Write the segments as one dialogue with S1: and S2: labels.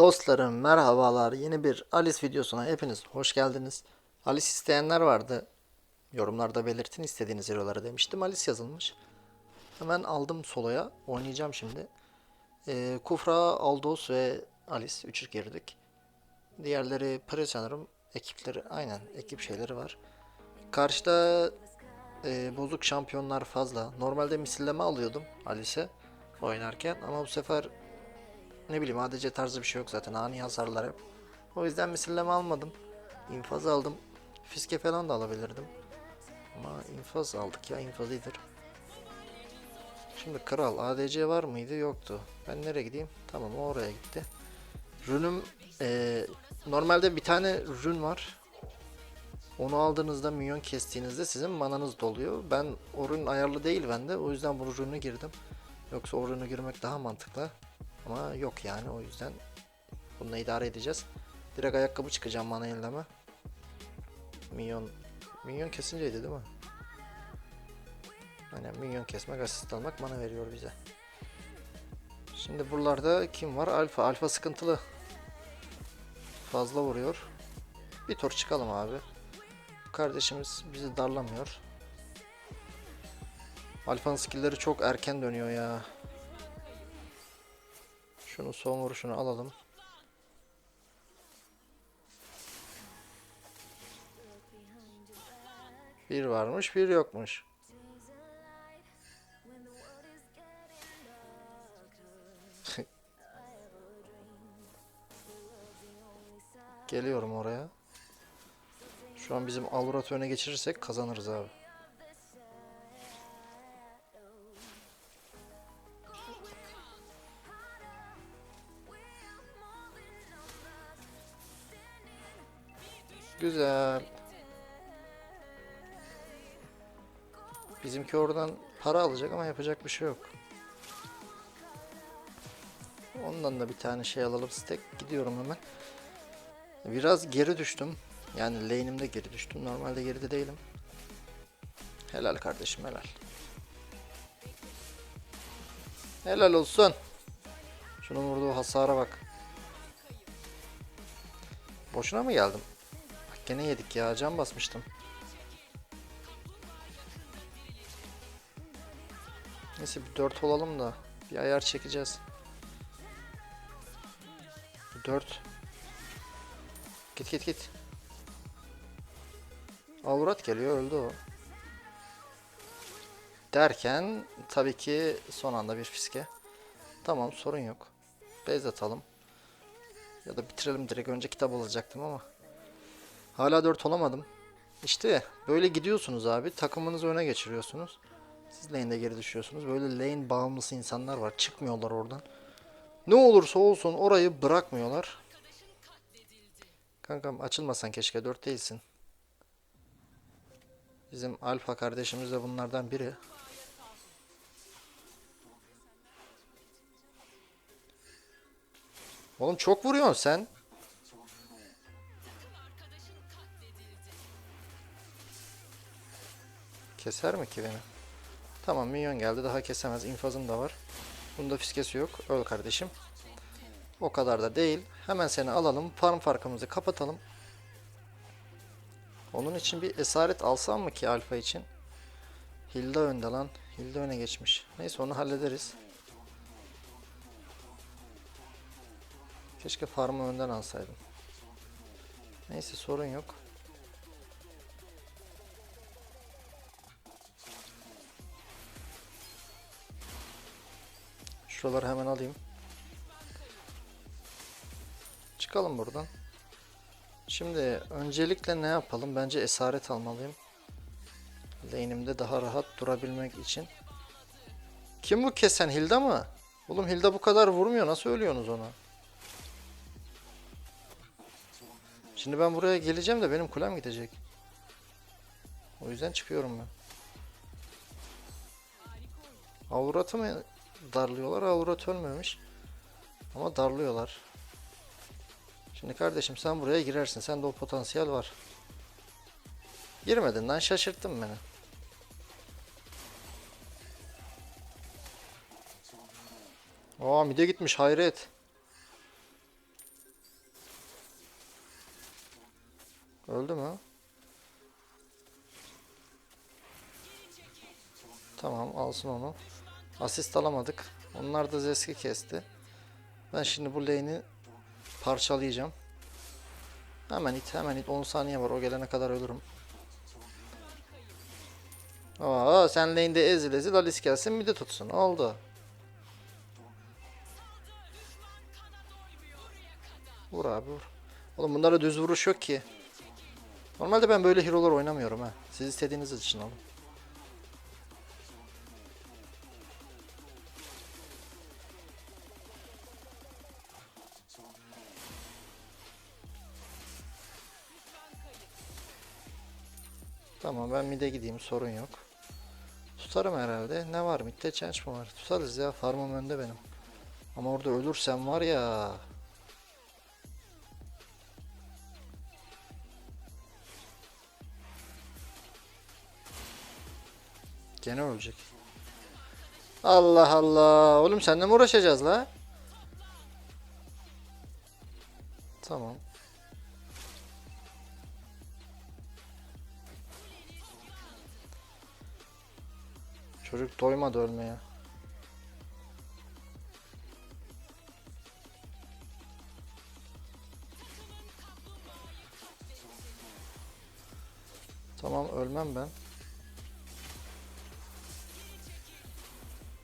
S1: Dostlarım merhabalar. Yeni bir Alice videosuna hepiniz hoş geldiniz. Alice isteyenler vardı. Yorumlarda belirtin istediğiniz hero'ları demiştim. Alice yazılmış. Hemen aldım soloya. Oynayacağım şimdi. Ee, Kufra, Aldos ve Alice. Üçü girdik. Diğerleri Pre sanırım. Ekipleri aynen ekip şeyleri var. Karşıda e, bozuk şampiyonlar fazla. Normalde misilleme alıyordum Alice'e oynarken ama bu sefer ne bileyim ADC tarzı bir şey yok zaten. Ani hasarlar hep. O yüzden misilleme almadım. İnfaz aldım. Fiske falan da alabilirdim. Ama infaz aldık ya infaz iyidir. Şimdi kral ADC var mıydı? Yoktu. Ben nereye gideyim? Tamam oraya gitti. Rünüm eee, normalde bir tane rün var. Onu aldığınızda minyon kestiğinizde sizin mananız doluyor. Ben o rün ayarlı değil bende. O yüzden bu rünü girdim. Yoksa o rünü girmek daha mantıklı. Ama yok yani o yüzden bununla idare edeceğiz. Direkt ayakkabı çıkacağım mana yenileme. Minyon Minyon kesinceydi değil mi? Aynen minyon kesmek, asist almak mana veriyor bize. Şimdi buralarda kim var? Alfa. Alfa sıkıntılı. Fazla vuruyor. Bir tur çıkalım abi. Kardeşimiz bizi darlamıyor. Alfa'nın skillleri çok erken dönüyor ya. Şunu son vuruşunu alalım. Bir varmış, bir yokmuş. Geliyorum oraya. Şu an bizim Alburat'ı öne geçirirsek kazanırız abi. Güzel. Bizimki oradan para alacak ama yapacak bir şey yok. Ondan da bir tane şey alalım stack. Gidiyorum hemen. Biraz geri düştüm. Yani lane'imde geri düştüm. Normalde geride değilim. Helal kardeşim helal. Helal olsun. Şunun vurduğu hasara bak. Boşuna mı geldim? Gene yedik ya. Can basmıştım. Neyse bir 4 olalım da bir ayar çekeceğiz. 4 Git git git. Avrat geliyor öldü o. Derken tabii ki son anda bir fiske. Tamam sorun yok. Base atalım. Ya da bitirelim direkt önce kitap alacaktım ama. Hala 4 olamadım. İşte böyle gidiyorsunuz abi. Takımınızı öne geçiriyorsunuz. Siz lane'de geri düşüyorsunuz. Böyle lane bağımlısı insanlar var. Çıkmıyorlar oradan. Ne olursa olsun orayı bırakmıyorlar. Kankam açılmasan keşke 4 değilsin. Bizim alfa kardeşimiz de bunlardan biri. Oğlum çok vuruyorsun sen. Keser mi ki beni? Tamam minyon geldi daha kesemez. infazım da var. Bunda fiskesi yok. Öl kardeşim. O kadar da değil. Hemen seni alalım. Farm farkımızı kapatalım. Onun için bir esaret alsam mı ki alfa için? Hilda önde lan. Hilda öne geçmiş. Neyse onu hallederiz. Keşke farmı önden alsaydım. Neyse sorun yok. Şuraları hemen alayım. Çıkalım buradan. Şimdi öncelikle ne yapalım? Bence esaret almalıyım. Lane'imde daha rahat durabilmek için. Kim bu kesen? Hilda mı? Oğlum Hilda bu kadar vurmuyor. Nasıl ölüyorsunuz ona? Şimdi ben buraya geleceğim de benim kulem gidecek. O yüzden çıkıyorum ben. Avrat'ı mı darlıyorlar. Aurat ölmemiş. Ama darlıyorlar. Şimdi kardeşim sen buraya girersin. Sende o potansiyel var. Girmedin lan şaşırttın beni. Aa mide gitmiş hayret. Öldü mü? Tamam alsın onu. Asist alamadık. Onlar da Zeski kesti. Ben şimdi bu lane'i parçalayacağım. Hemen it hemen it 10 saniye var o gelene kadar ölürüm. Aa sen lane'de ezil ezil Alice gelsin midi tutsun. Oldu. Vur abi vur. Oğlum bunlara düz vuruş yok ki. Normalde ben böyle hero'lar oynamıyorum ha. Siz istediğiniz için alın. Tamam ben mid'e gideyim sorun yok. Tutarım herhalde. Ne var mid'de change mı var? Tutarız ya farmım önde benim. Ama orada ölürsem var ya. Gene ölecek. Allah Allah. Oğlum seninle mi uğraşacağız la? Tamam. Çocuk doymadı ölmeye. Tamam ölmem ben.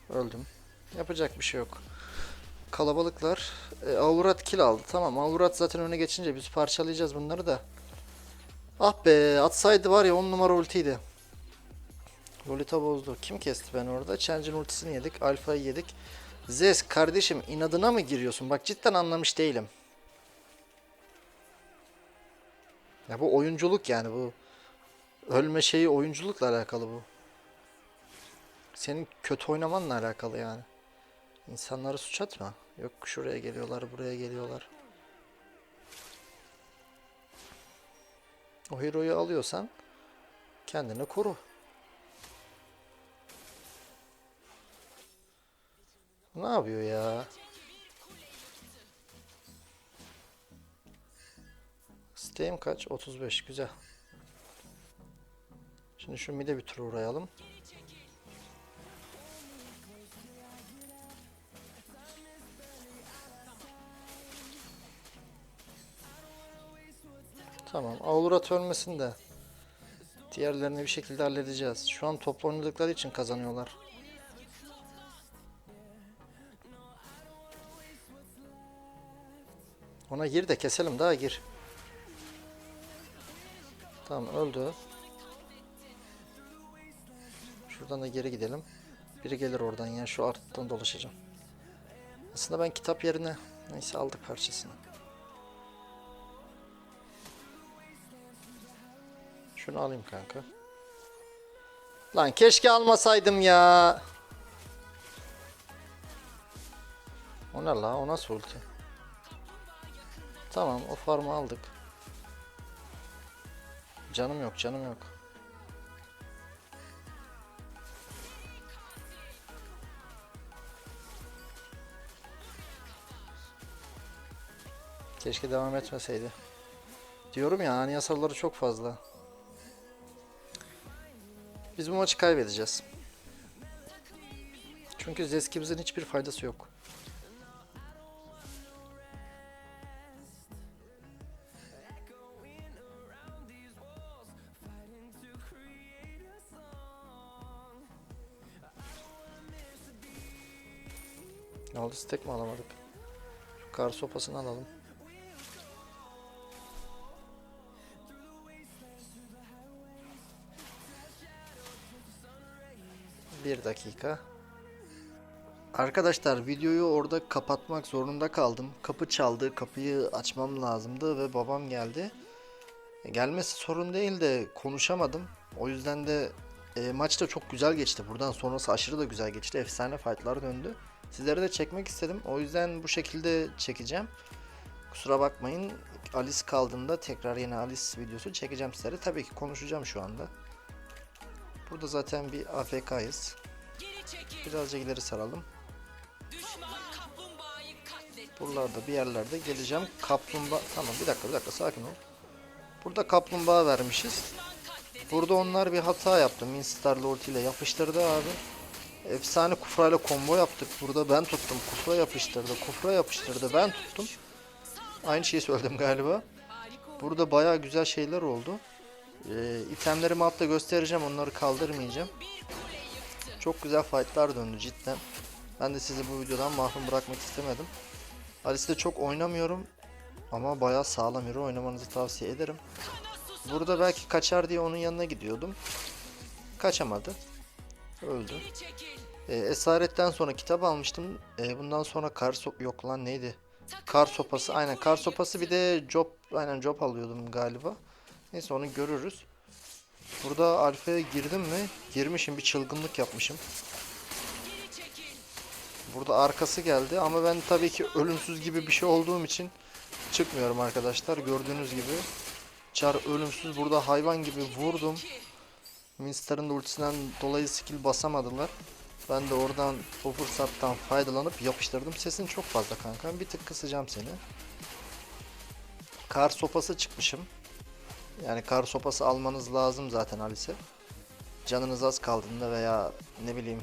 S1: Öldüm. Yapacak bir şey yok. Kalabalıklar. E, Avurat kill aldı. Tamam Avurat zaten öne geçince biz parçalayacağız bunları da. Ah be atsaydı var ya 10 numara ultiydi. Lolita bozdu. Kim kesti ben orada? Challenge'ın ultisini yedik. Alfa'yı yedik. Zez kardeşim inadına mı giriyorsun? Bak cidden anlamış değilim. Ya bu oyunculuk yani bu. Ölme şeyi oyunculukla alakalı bu. Senin kötü oynamanla alakalı yani. İnsanları suç atma. Yok şuraya geliyorlar, buraya geliyorlar. O hero'yu alıyorsan kendini koru. Ne yapıyor ya? Steam kaç? 35. Güzel. Şimdi şu mide bir tur uğrayalım. Tamam. Aulurat ölmesin de. Diğerlerini bir şekilde halledeceğiz. Şu an top oynadıkları için kazanıyorlar. Ona gir de keselim daha gir. Tamam öldü. Şuradan da geri gidelim. Biri gelir oradan ya şu arttan dolaşacağım. Aslında ben kitap yerine neyse aldık parçasını. Şunu alayım kanka. Lan keşke almasaydım ya. O ne la? O nasıl ulti? Tamam o farmı aldık. Canım yok canım yok. Keşke devam etmeseydi. Diyorum ya ani hasarları çok fazla. Biz bu maçı kaybedeceğiz. Çünkü Zeskimizin hiçbir faydası yok. Ne oldu mi alamadık? Şu kar sopasını alalım. Bir dakika. Arkadaşlar videoyu orada kapatmak zorunda kaldım. Kapı çaldı. Kapıyı açmam lazımdı ve babam geldi. E, Gelmesi sorun değil de konuşamadım. O yüzden de e, maç da çok güzel geçti. Buradan sonrası aşırı da güzel geçti. Efsane fightlar döndü. Sizlere de çekmek istedim. O yüzden bu şekilde çekeceğim. Kusura bakmayın. Alice kaldığında tekrar yine Alice videosu çekeceğim sizlere. Tabii ki konuşacağım şu anda. Burada zaten bir AFK'yız. Birazcık ileri saralım. Buralarda bir yerlerde geleceğim. Kaplumbağa... Tamam bir dakika bir dakika sakin ol. Burada kaplumbağa vermişiz. Burada onlar bir hata yaptı. Minstar'la ulti ile yapıştırdı abi. Efsane kufrayla combo yaptık. Burada ben tuttum. Kufra yapıştırdı. Kufra yapıştırdı. Ben tuttum. Aynı şeyi söyledim galiba. Burada baya güzel şeyler oldu. Ee, itemlerimi altta göstereceğim. Onları kaldırmayacağım. Çok güzel fightlar döndü cidden. Ben de sizi bu videodan mahrum bırakmak istemedim. Alice'de çok oynamıyorum. Ama bayağı sağlam hero oynamanızı tavsiye ederim. Burada belki kaçar diye onun yanına gidiyordum. Kaçamadı. Öldü. Ee, esaretten sonra kitap almıştım. Ee, bundan sonra kar so- yok lan neydi? Kar sopası. Aynen kar sopası bir de job aynen job alıyordum galiba. Neyse onu görürüz. Burada alfaya girdim mi? Girmişim bir çılgınlık yapmışım. Burada arkası geldi ama ben tabii ki ölümsüz gibi bir şey olduğum için çıkmıyorum arkadaşlar. Gördüğünüz gibi Char ölümsüz burada hayvan gibi vurdum. Minster'ın da ultisinden dolayı skill basamadılar. Ben de oradan o fırsattan faydalanıp yapıştırdım. Sesin çok fazla kanka. Bir tık kısacağım seni. Kar sopası çıkmışım. Yani kar sopası almanız lazım zaten Alice. Canınız az kaldığında veya ne bileyim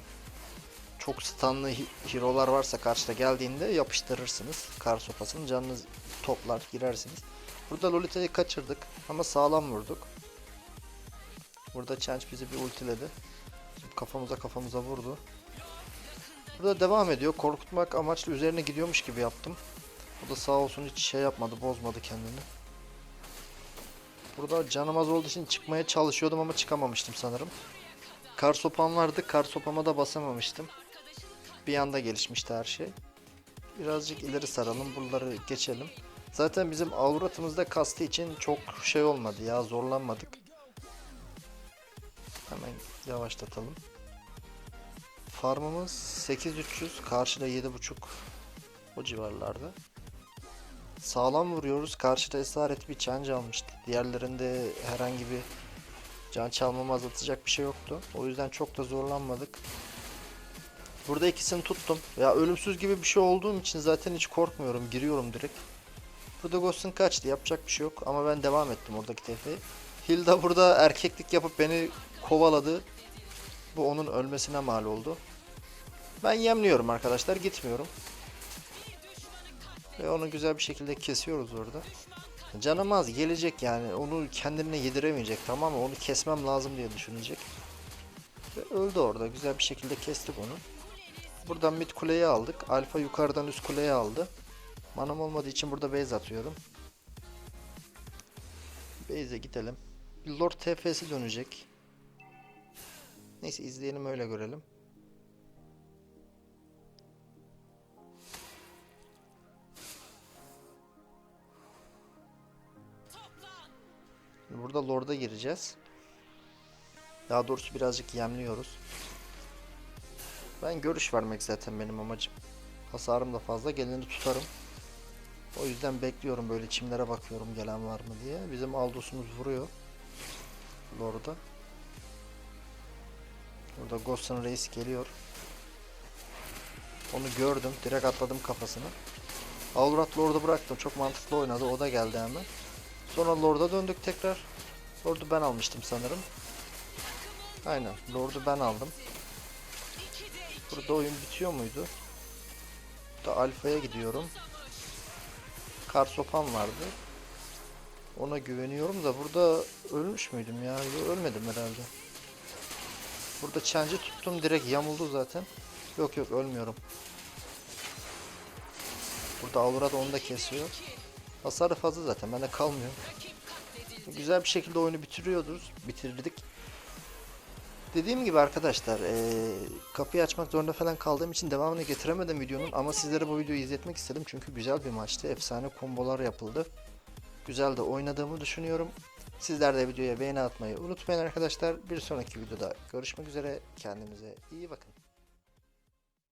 S1: çok stunlı hero'lar varsa karşıda geldiğinde yapıştırırsınız. Kar sopasını canınız toplar girersiniz. Burada Lolita'yı kaçırdık ama sağlam vurduk. Burada Change bizi bir ultiledi. Kafamıza kafamıza vurdu. Burada devam ediyor. Korkutmak amaçlı üzerine gidiyormuş gibi yaptım. O da sağ olsun hiç şey yapmadı, bozmadı kendini. Burada canım az olduğu için çıkmaya çalışıyordum ama çıkamamıştım sanırım. Kar sopam vardı. Kar sopama da basamamıştım. Bir anda gelişmişti her şey. Birazcık ileri saralım. Buraları geçelim. Zaten bizim avratımızda kastı için çok şey olmadı ya. Zorlanmadık. Hemen yavaşlatalım. Farmımız 8300. Karşıda 7.5 o civarlarda. Sağlam vuruyoruz. Karşıda esaret bir change almıştı. Diğerlerinde herhangi bir can çalmamı azaltacak bir şey yoktu. O yüzden çok da zorlanmadık. Burada ikisini tuttum. Ya ölümsüz gibi bir şey olduğum için zaten hiç korkmuyorum. Giriyorum direkt. Burada Ghost'un kaçtı. Yapacak bir şey yok. Ama ben devam ettim oradaki tefeyi. Hilda burada erkeklik yapıp beni kovaladı. Bu onun ölmesine mal oldu. Ben yemliyorum arkadaşlar. Gitmiyorum. Ve onu güzel bir şekilde kesiyoruz orada. Canım az gelecek yani. Onu kendine yediremeyecek tamam mı? Onu kesmem lazım diye düşünecek. Ve öldü orada. Güzel bir şekilde kestik onu. Buradan mid kuleyi aldık. Alfa yukarıdan üst kuleyi aldı. Manam olmadığı için burada base atıyorum. Base'e gidelim. Lord TF'si dönecek. Neyse izleyelim öyle görelim. Burada Lord'a gireceğiz. Daha doğrusu birazcık yemliyoruz. Ben görüş vermek zaten benim amacım. Hasarım da fazla geleni tutarım. O yüzden bekliyorum böyle çimlere bakıyorum gelen var mı diye. Bizim Aldos'umuz vuruyor. Lord'a. Burada Ghost'un reis geliyor. Onu gördüm. Direkt atladım kafasına. Alrat Lord'u bıraktım. Çok mantıklı oynadı. O da geldi hemen. Sonra Lord'a döndük tekrar. Lord'u ben almıştım sanırım. Aynen. Lord'u ben aldım. Burada oyun bitiyor muydu? Burada Alfa'ya gidiyorum. Kar sopam vardı. Ona güveniyorum da burada ölmüş müydüm ya? Ölmedim herhalde. Burada çence tuttum direkt yamuldu zaten. Yok yok ölmüyorum. Burada Aura da onu da kesiyor. Hasarı fazla zaten bende kalmıyor. Güzel bir şekilde oyunu bitiriyoruz. Bitirdik. Dediğim gibi arkadaşlar eee, kapıyı açmak zorunda falan kaldığım için devamını getiremedim videonun ama sizlere bu videoyu izletmek istedim çünkü güzel bir maçtı. Efsane kombolar yapıldı. Güzel de oynadığımı düşünüyorum. Sizler de videoya beğeni atmayı unutmayın arkadaşlar. Bir sonraki videoda görüşmek üzere. Kendinize iyi bakın.